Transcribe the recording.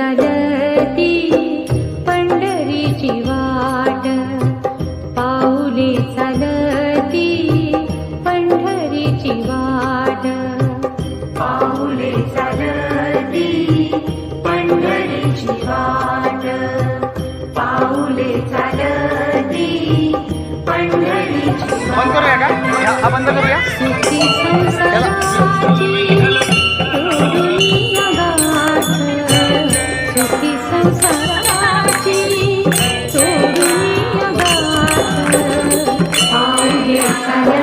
चढती पंढरीची वाट. पाऊले चालती पंढरीची वाट. पाऊले चालती पंढरीची वाट. पाऊले चालती पंढरीची आपण करूया का? आपण करूया. Saya